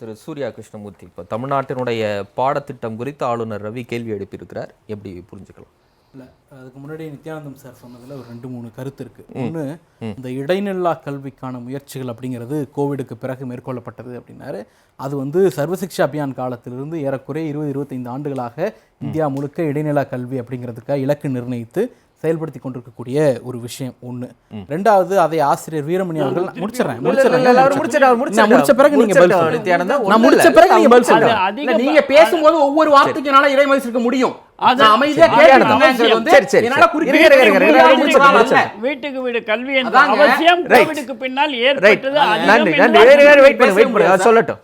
திரு சூர்யா கிருஷ்ணமூர்த்தி இப்போ தமிழ்நாட்டினுடைய பாடத்திட்டம் குறித்து ஆளுநர் ரவி கேள்வி எழுப்பியிருக்கிறார். எப்படி புரிஞ்சுக்கலாம்? இல்லை அதுக்கு முன்னாடி நித்யானந்தம் சார் சொன்னதில் ஒரு ரெண்டு மூணு கருத்து இருக்கு. ஒன்று இந்த இடைநில்லா கல்விக்கான முயற்சிகள் அப்படிங்கிறது கோவிடுக்கு பிறகு மேற்கொள்ளப்பட்டது அப்படின்னாரு. அது வந்து சர்வசிக்ஷா அபியான் காலத்திலிருந்து ஏறக்குறைய இருபது இருபத்தைந்து ஆண்டுகளாக இந்தியா முழுக்க இடைநிலா கல்வி அப்படிங்கிறதுக்காக இலக்கு நிர்ணயித்து செயல்படுத்தி கொண்டிருக்கக்கூடிய ஒரு விஷயம் ஒண்ணு. ரெண்டாவது அதை ஆசிரியர் வீரமணி அவர்கள் முடிச்சிடறேன் முடிச்ச பிறகு நீங்க. நான் முடிச்ச. பிறகு நீங்க பதில் சொல்லுங்க. நீங்க பேசும்போது ஒவ்வொரு வார்த்தைக்கு என்னால இடைமறிச்சு இருக்க முடியும். வீட்டுக்கு வீடு கல்வி. அவசியம். பின்னால் ஏற்பட்டது. சொல்லட்டும்.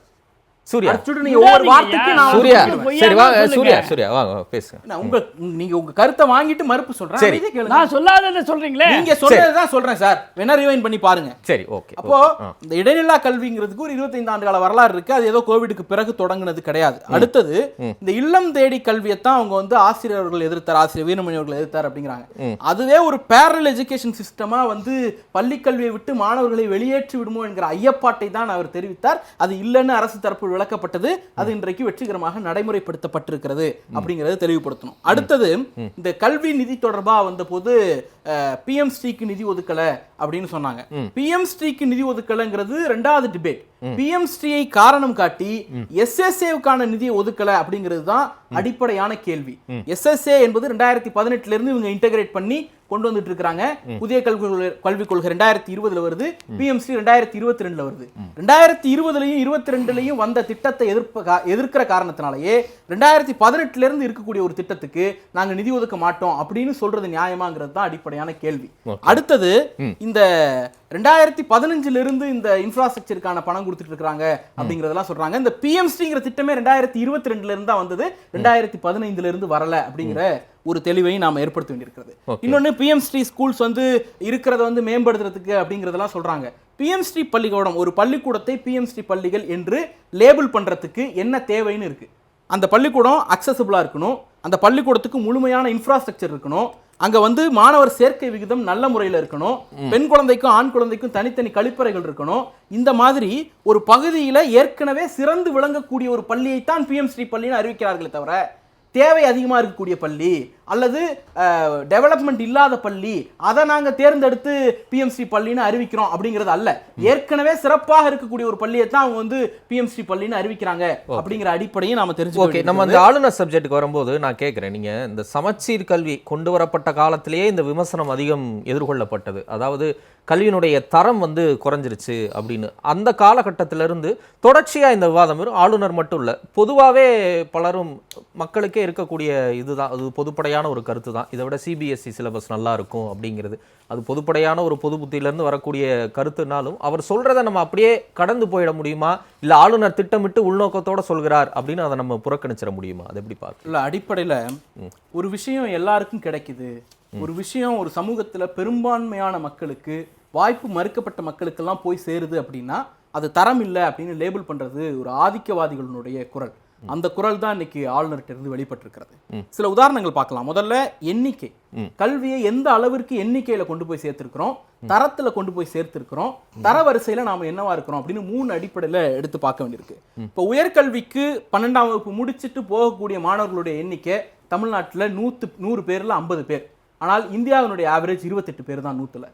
சூர்யா. அடுத்துட்டு நீங்க ஒவ்வொரு வார்த்தைக்கு நான் சூர்யா. வந்து பொய்யா சரி வா சொல்லுங்க. சூர்யா சூர்யா வாங்க வாங்க, பேசுங்க. நான் உங்க நீங்க உங்க கருத்தை வாங்கிட்டு மறுப்பு சொல்றேன். சரி. அமைதியா கேளுங்க. நான் சொல்லாததை சொல்றீங்களே? நீங்க சொன்னதுதான் சொல்றேன் சார். வேணா ரிவைன் பண்ணி பாருங்க. சரி ஓகே அப்போ இந்த இடைநிலா கல்விங்கிறதுக்கு ஒரு 25 ஆண்டு கால வரலாறு இருக்கு. அது ஏதோ கோவிடுக்கு பிறகு தொடங்குனது கிடையாது. அடுத்தது இந்த இல்லம் தேடி கல்வியைத்தான் அவங்க வந்து ஆசிரியர்கள் எதிர்த்தார் ஆசிரியர் வீரமணி அவர்கள் எதிர்த்தார் அப்படிங்கிறாங்க. அதுவே ஒரு பேரல் எஜுகேஷன் சிஸ்டமா வந்து பள்ளி கல்வியை விட்டு மாணவர்களை வெளியேற்றி விடுமோ என்கிற ஐயப்பாட்டை தான் அவர் தெரிவித்தார். அது இல்லைன்னு அரசு தரப்பு விளக்கப்பட்டது. அது இன்றைக்கு வெற்றிகரமாக நடைமுறைப்படுத்தப்பட்டிருக்கிறது அப்படிங்கறத தெளிவுபடுத்தணும். அடுத்தது இந்த கல்வி நிதி தொடர்பா வந்த போது பிஎம் ஸ்ரீக்கு நிதி ஒதுக்கல அப்படின்னு சொன்னாங்க. பிஎம் ஸ்ரீக்கு நிதி ஒதுக்கலங்கிறது ரெண்டாவது டிபேட். பிஎம் ஸ்ரீயை காரணம் காட்டி எஸ்எஸ்ஏவுக்கான நிதியை ஒதுக்கல அப்படிங்கிறது தான் அடிப்படையான கேள்வி. எஸ்எஸ்ஏ என்பது ரெண்டாயிரத்தி பதினெட்டுல இருந்து இவங்க இன்டகிரேட் பண்ணி கொண்டு வந்துட்டு இருக்காங்க புதிய கல்வி கொள்கை கல்விக் கொள்கை ரெண்டாயிரத்தி இருபதுல வருது பிஎம்சி ரெண்டாயிரத்தி இருபத்தி ரெண்டுல வருது. ரெண்டாயிரத்தி இருபதுலயும் இருபத்தி ரெண்டுலயும் வந்த திட்டத்தை எதிர்ப்ப எதிர்க்கிற காரணத்தினாலேயே ரெண்டாயிரத்தி பதினெட்டுல இருந்து இருக்கக்கூடிய ஒரு திட்டத்துக்கு நாங்க நிதி ஒதுக்க மாட்டோம் அப்படின்னு சொல்றது நியாயமாங்கிறது தான் அடிப்படையான கேள்வி. அடுத்தது இந்த ரெண்டாயிரத்தி பதினஞ்சுல இருந்து இந்த இன்ஃப்ராஸ்ட்ரக்சருக்கான பணம் கொடுத்துட்டு இருக்காங்க அப்படிங்கறதெல்லாம் சொல்றாங்க. இந்த பிஎம்சிங்கிற திட்டமே ரெண்டாயிரத்தி இருபத்தி ரெண்டுல இருந்து வந்தது. ரெண்டாயிரத்தி பதினைந்துல இருந்து வரல அப்படிங்கிற ஒரு தெளிவையும் நாம ஏற்படுத்த வேண்டியிருக்கிறது. இன்னொன்னு பிஎம் ஸ்ரீ ஸ்கூல்ஸ் வந்து இருக்கிறத வந்து மேம்படுத்துறதுக்கு அப்படிங்கறதெல்லாம் சொல்றாங்க. பிஎம் ஸ்ரீ பள்ளிக்கூடம் ஒரு பள்ளிக்கூடத்தை பிஎம் ஸ்ரீ பள்ளிகள் என்று லேபிள் பண்றதுக்கு என்ன தேவைன்னு இருக்கு. அந்த பள்ளிக்கூடம் அக்சசபிளா இருக்கணும். அந்த பள்ளிக்கூடத்துக்கு முழுமையான இன்ஃப்ராஸ்ட்ரக்சர் இருக்கணும். அங்க வந்து மாணவர் சேர்க்கை விகிதம் நல்ல முறையில் இருக்கணும். பெண் குழந்தைக்கும் ஆண் குழந்தைக்கும் தனித்தனி கழிப்பறைகள் இருக்கணும். இந்த மாதிரி ஒரு பகுதியில ஏற்கனவே சிறந்து விளங்கக்கூடிய ஒரு பள்ளியைத்தான் பிஎம் ஸ்ரீ பள்ளின்னு அறிவிக்கிறார்களே தவிர தேவை அதிகமாக இருக்கக்கூடிய பள்ளி அல்லது டெவலப்மெண்ட் இல்லாத பள்ளி அதை நாங்கள் தேர்ந்தெடுத்து பிஎம்சி பள்ளின்னு அறிவிக்கிறோம் அப்படிங்கிறது அல்ல. ஏற்கனவே சிறப்பாக இருக்கக்கூடிய ஒரு பள்ளியை தான் அவங்க வந்து பிஎம்சி பள்ளின்னு அறிவிக்கிறாங்க அப்படிங்கிற அடிப்படையும் நாம தெரிஞ்சு ஓகே நம்ம அந்த ஆளுநர் சப்ஜெக்ட்டுக்கு வரும்போது நான் கேட்குறேன். நீங்க இந்த சமச்சீர் கல்வி கொண்டு வரப்பட்ட காலத்திலேயே இந்த விமர்சனம் அதிகம் எதிர்கொள்ளப்பட்டது. அதாவது கல்வியினுடைய தரம் வந்து குறைஞ்சிருச்சு அப்படின்னு. அந்த காலகட்டத்திலிருந்து தொடர்ச்சியா இந்த விவாதம் வரும். ஆளுநர் மட்டும் இல்ல பொதுவாகவே பலரும் மக்களுக்கே இருக்கக்கூடிய இதுதான். அது பொதுப்படையான ஒரு கருத்து தான். இதை விட சிபிஎஸ்சி சிலபஸ் நல்லா இருக்கும் அப்படிங்கிறது. அது பொதுப்படையான ஒரு பொது புத்தியிலேருந்து வரக்கூடிய கருத்துனாலும் அவர் சொல்றதை நம்ம அப்படியே கடந்து போயிட முடியுமா? இல்ல ஆளுநர் திட்டமிட்டு உள்நோக்கத்தோட சொல்கிறார் அப்படின்னு அதை நம்ம புறக்கணிச்சிட முடியுமா? அதை எப்படி பார்க்க? இல்ல அடிப்படையில ஒரு விஷயம் எல்லாருக்கும் கிடைக்குது. ஒரு விஷயம் ஒரு சமூகத்துல பெரும்பான்மையான மக்களுக்கு வாய்ப்பு மறுக்கப்பட்ட மக்களுக்கெல்லாம் போய் சேருது அப்படின்னா அது தரம் இல்லை அப்படின்னு லேபிள் பண்றது ஒரு ஆதிக்கவாதிகளுடைய குரல். அந்த குரல் தான் இன்னைக்கு ஆளுநர்கிட்ட இருந்து வெளிப்பட்டிருக்கிறது. சில உதாரணங்கள் பார்க்கலாம். முதல்ல எண்ணிக்கை. கல்வியை எந்த அளவிற்கு எண்ணிக்கையில கொண்டு போய் சேர்த்திருக்கிறோம்? தரத்துல கொண்டு போய் சேர்த்திருக்கிறோம்? தரவரிசையில நாம என்னவா இருக்கிறோம்? அப்படின்னு மூணு அடிப்படையில எடுத்து பார்க்க வேண்டியிருக்கு. இப்போ உயர்கல்விக்கு பன்னெண்டாம் வகுப்பு முடிச்சிட்டு போகக்கூடிய மாணவர்களுடைய எண்ணிக்கை தமிழ்நாட்டுல நூத்து நூறு பேர்ல ஐம்பது பேர். ஆனால் இந்தியாவினுடைய ஆவரேஜ் இருபத்தெட்டு பேர் தான் நூத்துல.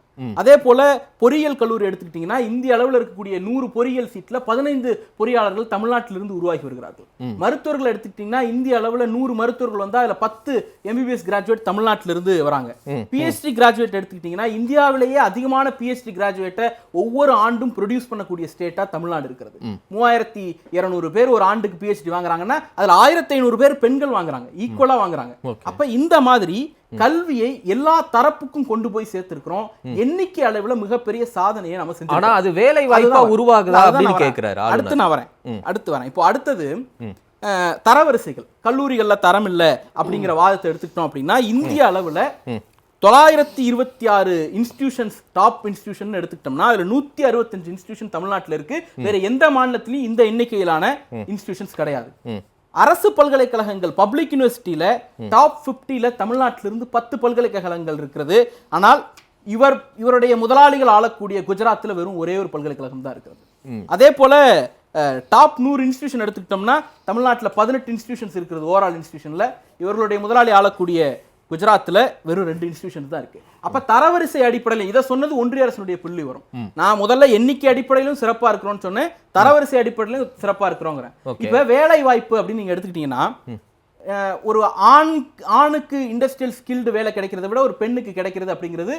அதே போல பொறியியல் கல்லூரி எடுத்துக்கிட்டீங்கன்னா இந்திய அளவில் இருக்கக்கூடிய நூறு பொறியியல் சீட்ல பதினைந்து பொறியாளர்கள் தமிழ்நாட்டிலிருந்து உருவாகி வருகிறார்கள். மருத்துவர்கள் எடுத்துக்கிட்டீங்கன்னா இந்திய அளவுல நூறு மருத்துவர்கள் வந்தா அதுல பத்து எம்பிபிஎஸ் கிராஜுவேட் தமிழ்நாட்டிலிருந்து வராங்க. பிஹெச்டி கிராஜுவேட் எடுத்துக்கிட்டீங்கன்னா இந்தியாவிலேயே அதிகமான பிஹெச்டி கிராஜுவேட்டை ஒவ்வொரு ஆண்டும் ப்ரொடியூஸ் பண்ணக்கூடிய ஸ்டேட்டா தமிழ்நாடு இருக்கிறது. மூவாயிரத்தி இருநூறு பேர் ஒரு ஆண்டுக்கு பிஹெச்டி வாங்குறாங்கன்னா அதுல ஆயிரத்தி ஐநூறு பேர் பெண்கள் வாங்குறாங்க. ஈக்குவலா வாங்குறாங்க. அப்ப இந்த மாதிரி கல்வியை எல்லா தரப்புக்கும் கொண்டு போய் சேர்த்திருக்கிறோம். எண்ணிக்கை அளவுல மிகப்பெரிய சாதனையை நம்ம செஞ்சு ஆனா அது வேலை வாய்ப்பா அதுதான் உருவாகுதா அப்படின்னு. கேட்கிறாரு அடுத்து நான் வரேன். அடுத்து வரேன். இப்போ அடுத்தது தரவரிசைகள். கல்லூரிகள்ல தரம் இல்ல அப்படிங்கிற வாதத்தை எடுத்துக்கிட்டோம் அப்படின்னா இந்திய அளவுல தொள்ளாயிரத்தி இருபத்தி ஆறு இன்ஸ்டிடியூஷன்ஸ் டாப் இன்ஸ்டிடியூஷன் எடுத்துக்கிட்டோம்னா அதுல நூத்தி அறுபத்தஞ்சு இன்ஸ்டிடியூஷன் தமிழ்நாட்டுல இருக்கு. வேற எந்த மாநிலத்திலயும் இந்த எண்ணிக்கையிலான இன்ஸ்டிடியூஷன்ஸ் கிடையாது. அரசு பல்கலைக்கழகங்கள் பப்ளிக் யூனிவர்சிட்டியில டாப் 50ல தமிழ்நாட்டில இருந்து பத்து பல்கலைக்கழகங்கள் இருக்கிறது. ஆனால் இவர் இவருடைய முதலாளிகள் ஆளக்கூடிய குஜராத்தில் வெறும் ஒரே ஒரு பல்கலைக்கழகம் தான் இருக்கிறது. அதே போல டாப் நூறு இன்ஸ்டியூஷன் எடுத்துக்கிட்டோம்னா தமிழ்நாட்டில் பதினெட்டு இன்ஸ்டியூஷன்ஸ் இருக்கிறது ஓவரால் இன்ஸ்டியூஷனில் இவர்களுடைய முதலாளி ஆளக்கூடிய குஜராத்தில் வெறும் ரெண்டு இன்ஸ்டியூஷன் தான் இருக்கு. அப்ப தரவரிசை அடிப்படையில் இதை சொன்னது ஒன்றிய அரசுடைய புள்ளி வரும். நான் முதல்ல எண்ணிக்கை அடிப்படையிலும் சிறப்பா இருக்கிறோம்னு சொன்னேன். தரவரிசை அடிப்படையிலும் சிறப்பா இருக்கிறோங்கிறேன். இப்ப வேலை வாய்ப்பு அப்படின்னு நீங்க எடுத்துக்கிட்டீங்கன்னா ஒரு ஆண் ஆணுக்கு இண்டஸ்ட்ரியல் ஸ்கில்டு வேலை கிடைக்கிறத விட ஒரு பெண்ணுக்கு கிடைக்கிறது அப்படிங்கிறது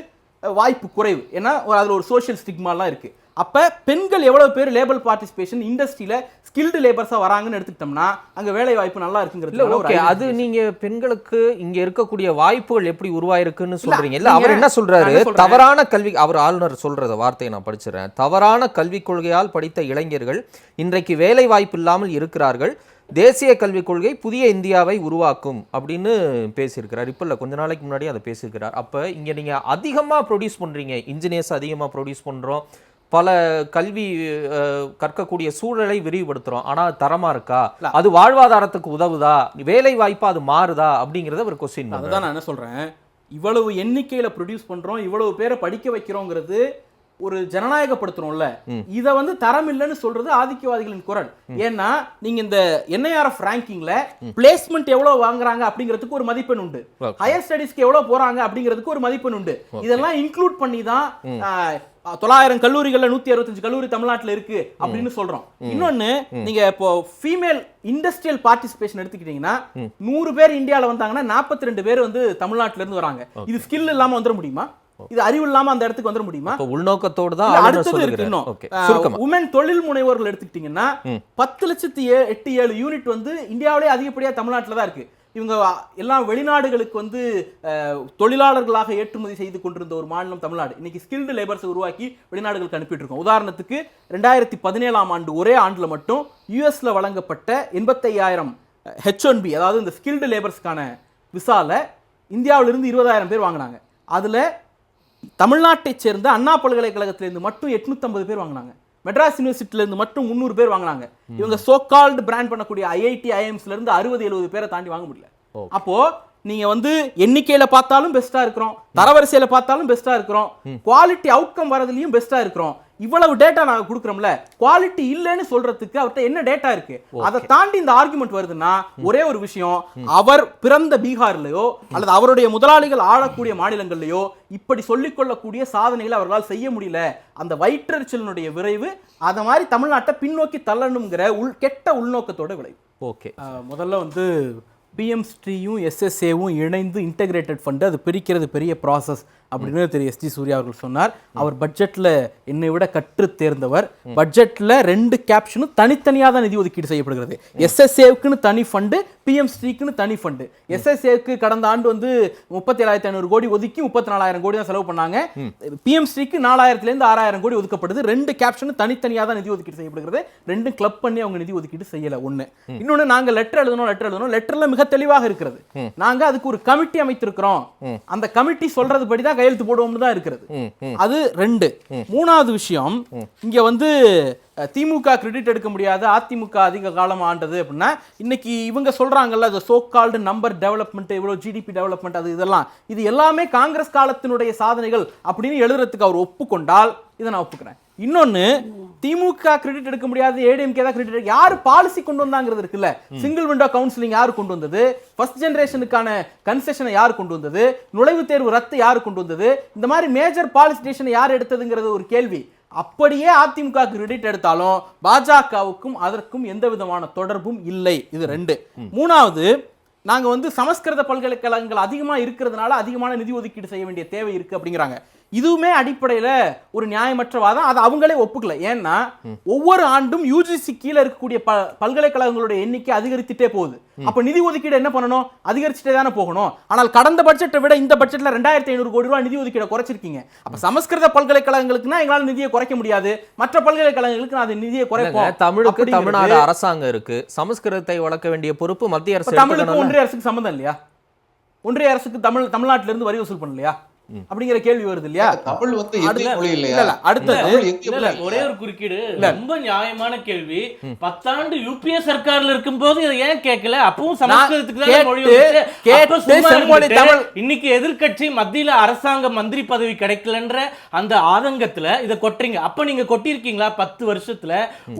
வாய்ப்பு குறைவு. ஏன்னா அதுல ஒரு சோஷியல் ஸ்டிக்மாலாம் இருக்கு. அப்ப பெண்கள் எவ்வளவு பேர் லேபர் பார்ட்டிசிபேஷன் இண்டஸ்ட்ரியில ஸ்கில்டு லேபர்ஸா வராங்கன்னு எடுத்துக்கிட்டோம்னா அங்க வேலை வாய்ப்பு நல்லா இருக்குங்கிறது ஓகே அது நீங்க பெண்களுக்கு இங்க இருக்கக்கூடிய வாய்ப்புகள் எப்படி உருவாயிருக்குன்னு சொல்றீங்க. இல்ல அவர் என்ன சொல்றேன்? தவறான கல்வி அவர் ஆளுநர் சொல்றத வார்த்தையை நான் படிச்சிடறேன் தவறான கல்விக் கொள்கையால் படித்த இளைஞர்கள் இன்றைக்கு வேலை வாய்ப்பு இல்லாமல் இருக்கிறார்கள். தேசிய கல்விக் கொள்கை புதிய இந்தியாவை உருவாக்கும் அப்படின்னு பேசியிருக்கிறார். இப்போ இல்லை கொஞ்ச நாளைக்கு முன்னாடி அதை பேசியிருக்கிறார். அப்போ இங்கே நீங்கள் அதிகமாக ப்ரொடியூஸ் பண்ணுறீங்க இன்ஜினியர்ஸ் அதிகமாக ப்ரொடியூஸ் பண்ணுறோம் பல கல்வி கற்கக்கூடிய சூழலை விரிவுபடுத்துறோம். ஆனா தரமா இருக்கா? அது வாழ்வாதாரத்துக்கு உதவுதா? வேலை வாய்ப்பா அது மாறுதா? அப்படிங்கறத ஒரு கொஸ்டின் அதுதான் நான் என்ன சொல்றேன்? இவ்வளவு எண்ணிக்கையில ப்ரொடியூஸ் பண்றோம். இவ்வளவு பேரை படிக்க வைக்கிறோங்கிறது ஒரு ஜனநாயகப்படுத்துறோம்ல இத வந்து தரம் இல்லைன்னு சொல்றது ஆதிக்கவாதிகளின் குரல். ஏன்னா நீங்க இந்த என்ஐஆர்எஃப் ரேங்கிங்ல பிளேஸ்மெண்ட் எவ்வளவு வாங்குறாங்க அப்படிங்கிறதுக்கு ஒரு மதிப்பெண் உண்டு. ஹையர் ஸ்டடீஸ்க்கு எவ்வளவு போறாங்க அப்படிங்கிறதுக்கு ஒரு மதிப்பெண் உண்டு. இதெல்லாம் இன்க்ளூட் பண்ணி தான் தொள்ளாயிரம் கல்லூரிகள்ல நூத்தி அறுபத்தஞ்சு கல்லூரி தமிழ்நாட்டுல இருக்கு அப்படின்னு சொல்றோம். இன்னொன்னு நீங்க இப்போ ஃபீமேல் இண்டஸ்ட்ரியல் பார்ட்டிசிபேஷன் எடுத்துக்கிட்டீங்கன்னா நூறு பேர் இந்தியால வந்தாங்கன்னா 42 ரெண்டு பேர் வந்து தமிழ்நாட்டுல இருந்து வராங்க. இது ஸ்கில் இல்லாம வந்துட முடியுமா? இது அறிவு இல்லாம அந்த இடத்துக்கு வந்துட முடியுமா? உள்நோக்கத்தோடு தான் அடுத்தது இருக்கு இன்னும் உமன் தொழில் முனைவோர்கள் எடுத்துக்கிட்டீங்கன்னா பத்து லட்சத்தி எட்டு ஏழு யூனிட் வந்து இந்தியாவிலே அதிகப்படியா தமிழ்நாட்டில் தான் இருக்கு. இவங்க எல்லாம் வெளிநாடுகளுக்கு வந்து தொழிலாளர்களாக ஏற்றுமதி செய்து கொண்டிருந்த ஒரு மாநிலம் தமிழ்நாடு. இன்னைக்கு ஸ்கில்டு லேபர்ஸ் உருவாக்கி வெளிநாடுகளுக்கு அனுப்பிட்டு இருக்கோம் உதாரணத்துக்கு ரெண்டாயிரத்தி பதினேழாம் ஆண்டு ஒரே ஆண்டுல மட்டும் யூஎஸ்ல வழங்கப்பட்ட எண்பத்தையாயிரம் ஹெச் ஒன் பி அதாவது இந்த ஸ்கில்டு லேபர்ஸ்க்கான விசால இந்தியாவிலிருந்து இருபதாயிரம் பேர் வாங்கினாங்க. அதுல தமிழ்நாட்டைச் சேர்ந்த அண்ணா பல்கலைக்கழகத்திலிருந்து மட்டும் 850 பேர் வாங்கினாங்க. மெட்ராஸ் யூனிவர்சிட்டில இருந்து மட்டும் முந்நூறு பேர் வாங்கினாங்க. இவங்க சோகால்டு பிராண்ட் பண்ணக்கூடிய ஐஐடி ஐஎம்ஸ்ல இருந்து அறுபது எழுபது பேரை தாண்டி வாங்க முடியல. அப்போ நீங்க வந்து எண்ணிக்கையில பார்த்தாலும் பெஸ்டா இருக்கிறோம் தரவரிசையில பார்த்தாலும் பெஸ்டா இருக்கிறோம். குவாலிட்டி அவுட்கம் வரதுலயும் பெஸ்டா இருக்கிறோம். இவ்வளவு டேட்டா நாங்க கொடுக்குறோம்ல குவாலிட்டி இல்லைன்னு சொல்றதுக்கு அவர்கிட்ட என்ன டேட்டா இருக்கு? அதை தாண்டி இந்த ஆர்குமெண்ட் வருதுன்னா ஒரே ஒரு விஷயம் அவர் பிறந்த பீகார்லயோ அல்லது அவருடைய முதலாளிகள் ஆளக்கூடிய மாநிலங்கள்லயோ இப்படி சொல்லிக்கொள்ளக்கூடிய சாதனைகளை அவர்களால் செய்ய முடியல. அந்த வயிற்றெரிச்சலினுடைய விரைவு அத மாதிரி தமிழ்நாட்டை பின்னோக்கி தள்ளணுங்கிற உள் கெட்ட உள்நோக்கத்தோட விளைவு. ஓகே முதல்ல வந்து பிஎம் ஸ்ட்ரீயும் எஸ்எஸ்ஏவும் இணைந்து இன்டகிரேட்டட் ஃபண்டு அது பிரிக்கிறது பெரிய ப்ராசஸ் அப்படின்னு திரு எஸ்டி சூர்யா அவர்கள் சொன்னார். அவர் பட்ஜெட்ல என்னை விட கற்று தேர்ந்தவர். பட்ஜெட்ல ரெண்டு கேப்ஷனும் தனித்தனியாக தான் நிதி ஒதுக்கீடு செய்யப்படுகிறது. எஸ்எஸ்ஏவுக்குன்னு தனி ஃபண்டு பிஎம் ஸ்ட்ரீக்குன்னு தனி ஃபண்டு எஸ்எஸ்ஏவுக்கு கடந்த ஆண்டு வந்து முப்பத்தி ஏழாயிரத்தி ஐநூறு கோடி ஒதுக்கி முப்பத்தி நாலாயிரம் கோடி தான் செலவு பண்ணாங்க. பிஎம் ஸ்ட்ரீக்கு நாலாயிரத்துலேருந்து ஆறாயிரம் கோடி ஒதுக்கப்படுது. ரெண்டு கேப்ஷனும் தனித்தனியாக தான் நிதி ஒதுக்கீடு செய்யப்படுகிறது. ரெண்டும் கிளப் பண்ணி அவங்க நிதி ஒதுக்கீடு செய்யல. ஒண்ணு. இன்னொன்னு நாங்க லெட்டர் எழுதணும் லெட்டர் எழுதணும். லெட்டர்ல மிக தெளிவாக இருக்கிறது. நாங்க அதுக்கு ஒரு கமிட்டி அமைத்திருக்கிறோம். அந்த கமிட்டி சொல்றது படி தான் கையெழுத்து போடுவோம்னு தான் இருக்கிறது. அது ரெண்டு. மூணாவது விஷயம் இங்க வந்து திமுக கிரெடிட் எடுக்க முடியாது அதிமுக அதிக காலம் ஆண்டது அப்படின்னா இன்னைக்கு இவங்க சொல்றாங்கல்ல இந்த சோ கால்டு நம்பர் டெவலப்மெண்ட் இவ்வளவு ஜிடிபி டெவலப்மெண்ட் அது இதெல்லாம். இது எல்லாமே காங்கிரஸ் காலத்தினுடைய சாதனைகள் அப்படின்னு எழுதுறதுக்கு அவர் ஒப்புக்கொண்டால் இதை நான் ஒப்புக்கிறேன். இன்னொன்னு திமுக கிரெடிட் எடுக்க முடியாது ஏடிஎம்கே தான் கிரெடிட் யார் பாலிசி கொண்டு வந்தாங்கிறது இருக்குல்ல? சிங்கிள் விண்டோ கவுன்சிலிங் யார் கொண்டு வந்தது? ஃபர்ஸ்ட் ஜெனரேஷனுக்கான கன்செஷனை யார் கொண்டு வந்தது? நுழைவுத் தேர்வு ரத்து யார் கொண்டு வந்தது? இந்த மாதிரி மேஜர் பாலிசி டிசிஷனை யார் எடுத்ததுங்கிறது ஒரு கேள்வி. அப்படியே அதிமுக கிரெடிட் எடுத்தாலும் பாஜகவுக்கும் அதற்கும் எந்த விதமான தொடர்பும் இல்லை. இது ரெண்டு. மூணாவது நாங்க வந்து சமஸ்கிருத பல்கலைக்கழகங்கள் அதிகமா இருக்கிறதுனால அதிகமான நிதி ஒதுக்கீடு செய்ய வேண்டிய தேவை இருக்கு அப்படிங்கிறாங்க. இதுவுமே அடிப்படையில ஒரு நியாயமற்ற வாதம் அதை அவங்களே ஒப்புக்கல. ஏன்னா ஒவ்வொரு ஆண்டும் யூஜிசி கீழே இருக்கக்கூடிய ப பல்கலைக்கழகங்களுடைய எண்ணிக்கை அதிகரித்துட்டே போகுது. அப்ப நிதி ஒதுக்கீடு என்ன பண்ணணும்? அதிகரிச்சுட்டே தானே போகணும். ஆனால் கடந்த பட்ஜெட்டை விட இந்த பட்ஜெட்ல ரெண்டாயிரத்தி ஐநூறு கோடி ரூபாய் நிதி ஒதுக்கீடை குறைச்சிருக்கீங்க. அப்ப சமஸ்கிருத பல்கலைக்கழகங்களுக்குனா எங்களால நிதியை குறைக்க முடியாது. மற்ற பல்கலைக்கழகங்களுக்கு நான் அது நிதியை குறைப்போம். தமிழுக்கு தமிழ்நாடு அரசாங்கம் இருக்கு. சமஸ்கிருதத்தை வளர்க்க வேண்டிய பொறுப்பு மத்திய அரசு தமிழுக்கு? ஒன்றிய அரசுக்கு சம்மந்தம் இல்லையா? ஒன்றிய அரசுக்கு தமிழ் தமிழ்நாட்டுல இருந்து வரி வசூல் பண்ணலையா? அப்படிங்கிற கேள்வி வருது இல்லையா? தமிழ் வந்து அடுத்தது? ஒரே ஒரு குறுக்கீடு. ரொம்ப நியாயமான கேள்வி. பத்தாண்டு யூபிஏ சர்க்கார்ல இருக்கும்போது இதை ஏன் கேட்கல? அப்பவும் சமஸ்கிருதத்துக்கு தானே இன்னைக்கு எதிர்க்கட்சி மத்தியில அரசாங்க மந்திரி பதவி கிடைக்கலன்ற அந்த ஆதங்கத்துல இதை கொட்டுறீங்க. அப்ப நீங்க கொட்டிருக்கீங்களா பத்து வருஷத்துல?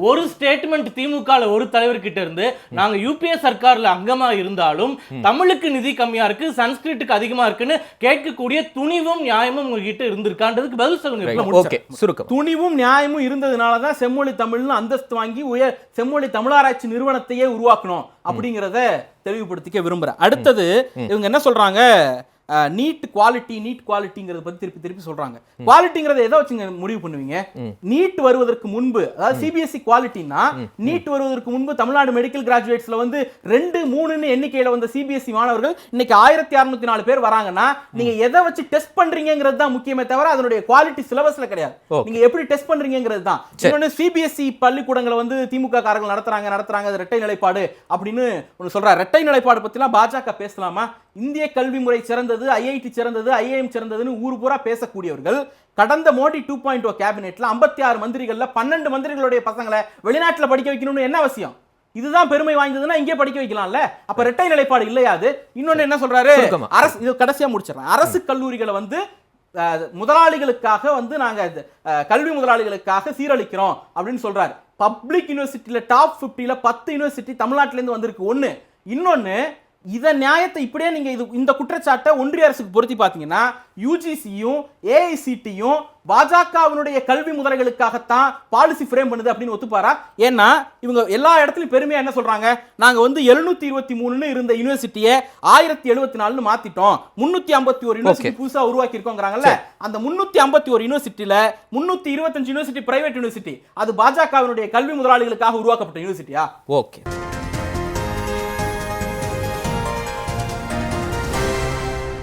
ஒரு ஸ்டேட்மெண்ட் திமுக ஒரு தலைவர் கிட்ட இருந்து நாங்க யூபிஏ சர்க்கார்ல அங்கமா இருந்தாலும் தமிழுக்கு நிதி கம்மியா இருக்கு சன்ஸ்கிரிட்டுக்கு அதிகமா இருக்குன்னு கேட்கக்கூடிய துணிவும் நியாயமும் உங்ககிட்ட இருந்திருக்கான்றதுக்கு பதில் சொல்லுங்க. ஓகே சுருக்கம். துணிவும் நியாயமும் இருந்ததுனால தான் செம்மொழி தமிழ்னு அந்தஸ்து வாங்கி உயர் செம்மொழி தமிழாராய்ச்சி நிறுவனத்தையே உருவாக்கணும் அப்படிங்கிறத தெளிவுபடுத்திக்க விரும்புறேன். அடுத்தது இவங்க என்ன சொல்றாங்க? நீட் குவாலிட்டி நீட் குவாலிட்டிங்கிறத பத்தி திருப்பி திருப்பி சொல்றாங்க. குவாலிட்டிங்கிறத எதை வச்சுங்க முடிவு பண்ணுவீங்க? நீட் வருவதற்கு முன்பு அதாவது சிபிஎஸ்சி குவாலிட்டினா நீட் வருவதற்கு முன்பு தமிழ்நாடு மெடிக்கல் கிராஜுவேட்ஸ்ல வந்து ரெண்டு மூணுன்னு எண்ணிக்கையில வந்த சிபிஎஸ்சி மாணவர்கள் இன்னைக்கு ஆயிரத்தி அறுநூத்தி நாலு பேர் வராங்கன்னா நீங்க எதை வச்சு டெஸ்ட் பண்றீங்கிறது தான் முக்கியமே தவிர அதனுடைய குவாலிட்டி சிலபஸ்ல கிடையாது. நீங்க எப்படி டெஸ்ட் பண்றீங்கிறது தான். இன்னொன்னு சிபிஎஸ்சி பள்ளிக்கூடங்களை வந்து திமுக காரர்கள் நடத்துறாங்க நடத்துறாங்க அது இரட்டை நிலைப்பாடு அப்படின்னு ஒன்று சொல்றாரு. இரட்டை நிலைப்பாடு பத்திலாம் பாஜக பேசலாமா? இந்திய கல்வி முறை சிறந்தது ஐஐடி சிறந்தது ஐஐஎம் சிறந்ததுன்னு ஊர் பூரா பேசக்கூடியவர்கள் கடந்த மோடி டூ பாயிண்ட் ஓ கேபினெட்ல ஐம்பத்தி ஆறு மந்திரிகள்ல பன்னெண்டு மந்திரிகளுடைய பசங்களை வெளிநாட்டுல படிக்க வைக்கணும்னு என்ன அவசியம்? இதுதான் பெருமை வாய்ந்ததுன்னா இங்கே படிக்க வைக்கலாம்ல? அப்ப இரட்டை நிலைப்பாடு இல்லையா அது? இன்னொன்னு என்ன சொல்றாரு. அரசு இது கடைசியா முடிச்சிடறேன். அரசு கல்லூரிகளை வந்து முதலாளிகளுக்காக வந்து நாங்க கல்வி முதலாளிகளுக்காக சீரழிக்கிறோம் அப்படின்னு சொல்றாரு. பப்ளிக் யூனிவர்சிட்டியில டாப் 50ல பத்து யூனிவர்சிட்டி தமிழ்நாட்டுல இருந்து வந்திருக்கு. ஒண்ணு. இன்னொன்னு இத நியாயத்தை இப்படியே நீங்க இது இந்த குற்றச்சாட்டை ஒன்றிய அரசுக்கு பொருத்தி பார்த்தீங்கன்னா யூஜிசியும் ஏஐசிடியும் பாஜகவினுடைய கல்வி முதலைகளுக்காகத்தான் பாலிசி ஃப்ரேம் பண்ணுது அப்படின்னு ஒத்துப்பாரா? ஏன்னா இவங்க எல்லா இடத்துலயும் பெருமையா என்ன சொல்றாங்க? நாங்க வந்து எழுநூத்தி இருபத்தி மூணுன்னு இருந்த யூனிவர்சிட்டியை ஆயிரத்தி எழுபத்தி நாலுன்னு மாத்திட்டோம். முன்னூத்தி ஐம்பத்தி ஒரு யூனிவர்சிட்டி புதுசா உருவாக்கி இருக்கோங்கிறாங்கல்ல அந்த முன்னூத்தி ஐம்பத்தி ஒரு யூனிவர்சிட்டியில முன்னூத்தி இருபத்தஞ்சு யூனிவர்சிட்டி பிரைவேட் யூனிவர்சிட்டி அது பாஜகவினுடைய கல்வி முதலாளிகளுக்காக உருவாக்கப்பட்ட யூனிவர்சிட்டியா ஓகே